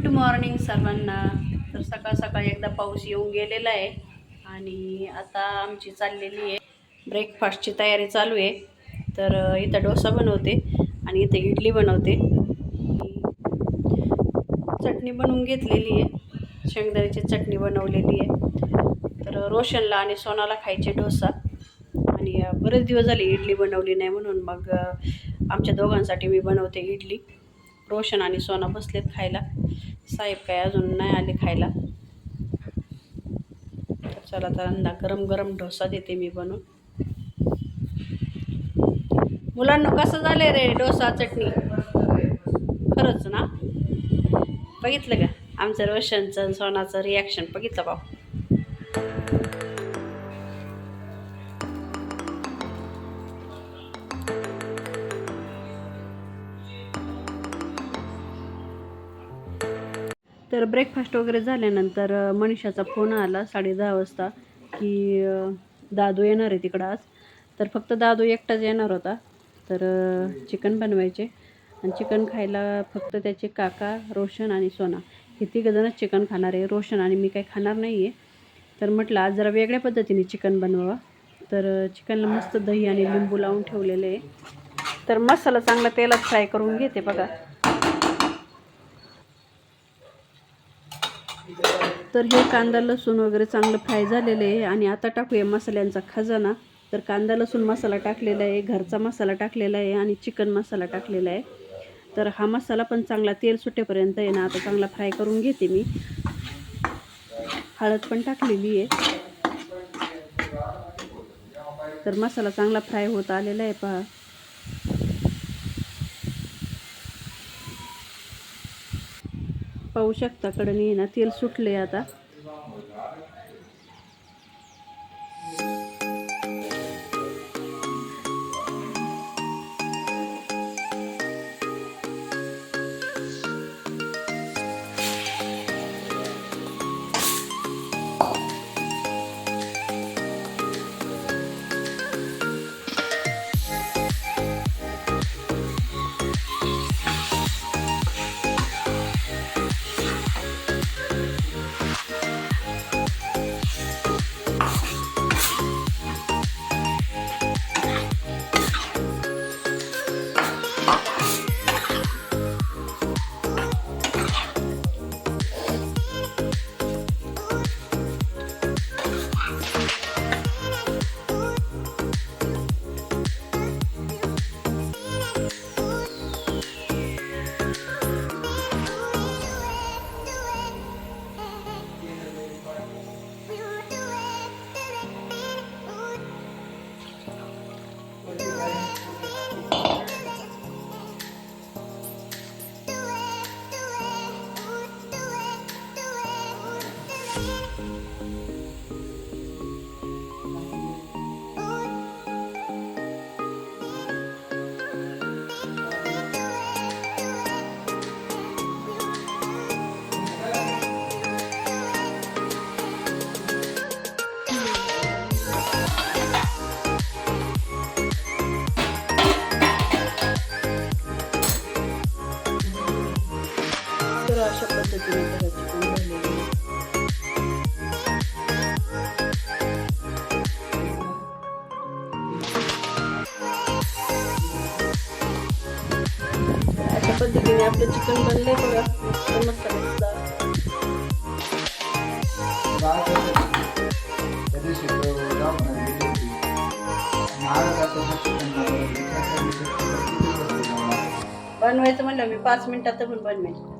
Good morning सर्वांना. तर सकाळ सकाळी एकदा पाऊस येऊन गेलेला आहे आणि आता आमची चाललेली आहे. ब्रेकफास्टची तयारी चालू आहे. तर इथं डोसा बनवते आणि इथं इडली बनवते. चटणी बनवून घेतलेली आहे. शेंगदाण्याची चटणी बनवलेली आहे. तर रोशनला आणि सोनाला खायचे डोसा. आणि बरेच दिवस झाले इडली बनवली नाही म्हणून मग आमच्या दोघांसाठी मी बनवते इडली. रोशन आणि सोना बसलेत खायला. साहेब काय अजून नाही आले खायला. तर चला तर अंदा गरम गरम डोसा देते मी बनवून मुलांना कसं झालं रे डोसा चटणी? खरंच ना? बघितलं का? आमचं रोशनचं सोनाचं रिॲक्शन बघितलं भाऊ? तर ब्रेकफास्ट वगैरे झाल्यानंतर मनीषाचा फोन आला साडे दहा वाजता की दादू येणार आहे तिकडं आज. तर फक्त दादू एकटाच येणार होता. तर चिकन बनवायचे आणि चिकन खायला फक्त त्याचे काका रोशन आणि सोना. हे तिघंजणच चिकन खाणार आहे. रोशन आणि मी काही खाणार नाही आहे तर म्हटलं आज जरा वेगळ्या पद्धतीने चिकन बनवावं. तर चिकनला मस्त दही आणि लिंबू लावून ठेवलेले आहे. तर मसाला चांगला तेलात फ्राय करून घेते बघा. तर हे कांदा लसूण वगैरे चांगलं फ्राय झालेलं आहे. आणि आता टाकूया मसाल्यांचा खजाना. तर कांदा लसूण मसाला टाकलेला आहे. घरचा मसाला टाकलेला आहे. आणि चिकन मसाला टाकलेला आहे. तर हा मसाला पण चांगला तेल सुटेपर्यंत आहे ना आता चांगला फ्राय करून घेते मी. हळद पण टाकलेली आहे. तर मसाला चांगला फ्राय होत आलेला आहे पहा. पाहू शकता कडणी ना तेल सुटले आता. अशा पद्धतीने अशा पद्धतीने आपलं चिकन बघा. बनवायचं म्हणलं मी पाच मिनिटात पण बनवायचं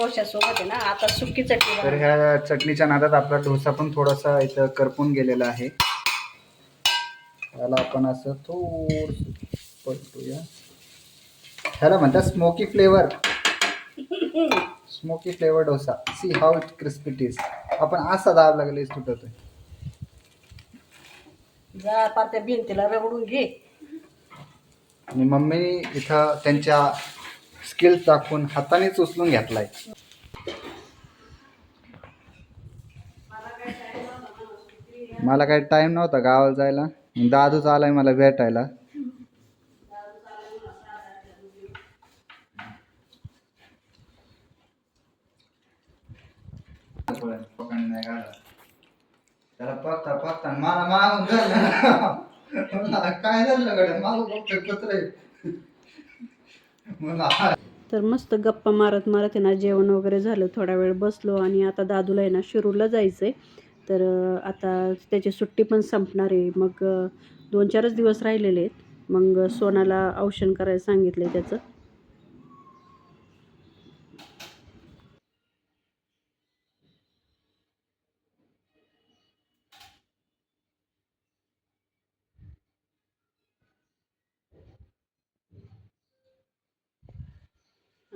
डोश्यासोबत आहे ना आता सुकी चटणी तर. ह्या चटणीच्या नादात आपला डोसा पण थोडासा इथं करपून गेलेला आहे. त्याला आपण असं थोडस पलटूया. ह्याला म्हणतात smoky flavour smoky flavour dosa. See how it crispy is आपण असा दाब लागले तुटतोय. जा पार त्या भिंतीला रगडून घे. आणि मम्मीने इथं त्यांच्या स्किल दाखवून हातानेच उचलून घेतलाय. मला काही टाइम नव्हता गावाला जायला. दादूच आलाय मला भेटायला. त्याला पत्ता पत्ता मला मागून झालं काय झालं गड्या? मागून बघतोय कुत्रे. तर मस्त गप्पा मारत मारत आहे ना जेवण वगैरे झालं थोडा वेळ बसलो आणि आता दादूला आहे ना शिरूरला जायचं आहे तर आता त्याची सुट्टी पण संपणार आहे. मग दोन चारच दिवस राहिलेले आहेत. मग सोनाला औषण करायला सांगितलं आहे त्याचं.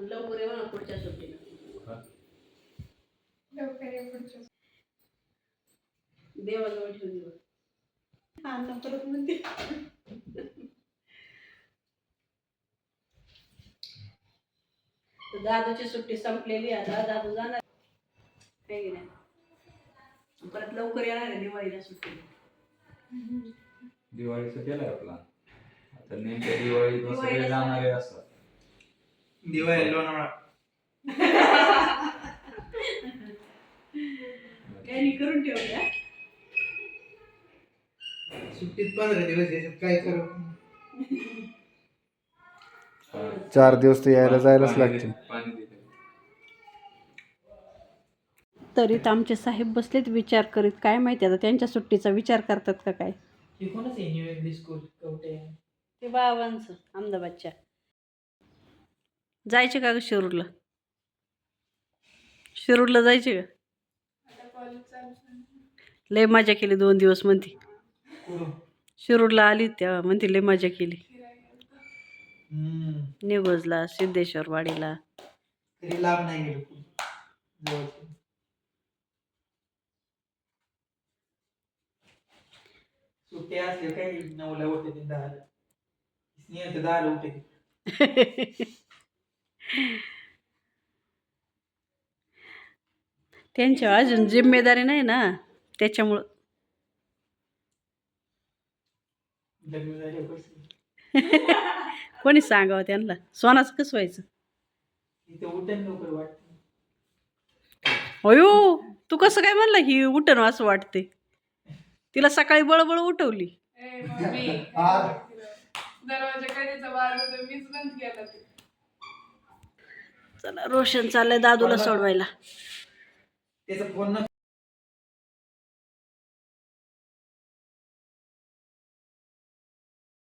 लवकर येऊ ना पुढच्या सुट्टीला. देवाजवळ ठेवून देऊ अन्न परत म्हणते दादूची सुट्टी संपलेली आहे आता. दादू जाणार आहे. की नाही परत लवकर येणार आहे दिवाळीला सुट्टी. दिवाळीचं केलंय आपला. आता नेमक्या दिवाळीत सगळे जाणारे असतात. दिवाळी लोणावळा त्यांनी करून ठेवल्या सुट्टीत पंधरा दिवस याच्यात काय करू चार दिवस तर यायला जायलाच पाणी लागते दे- पाणी देते तरी तर आमचे साहेब बसलेत विचार करीत काय माहिती आता त्यांच्या सुट्टीचा विचार करतात का काय? हे कोणच आहे न्यू इंग्लिश स्कूल कवटे ते बाबांचं अहमदाबादच्या. जायचे का ग शिरूरला? शिरूरला जायचे का? लय मजा केली दोन दिवस म्हणती. शिरूरला आली तेव्हा म्हणती लय मजा केली. निगोजला सिद्धेश्वर वाडीला तरी लांब नाही गेलो खूप जवळचे. सुट्टी असले काही नऊला उठते ते दहाला स्नेह तर दहाला उठते त्यांच्या अजून जिम्मेदारी नाही ना. त्याच्यामुळं. कोणी सांगावं त्यांना? सोनाचं कसं व्हायचं? अयो तू कसं काय म्हणलं ही उठण असं वाटते तिला सकाळी बळबळ उठवली. ए मम्मी. आ. दरवाजा मीच बंद केला चला रोशन चाललंय दादूला सोडवायला. त्याचा फोन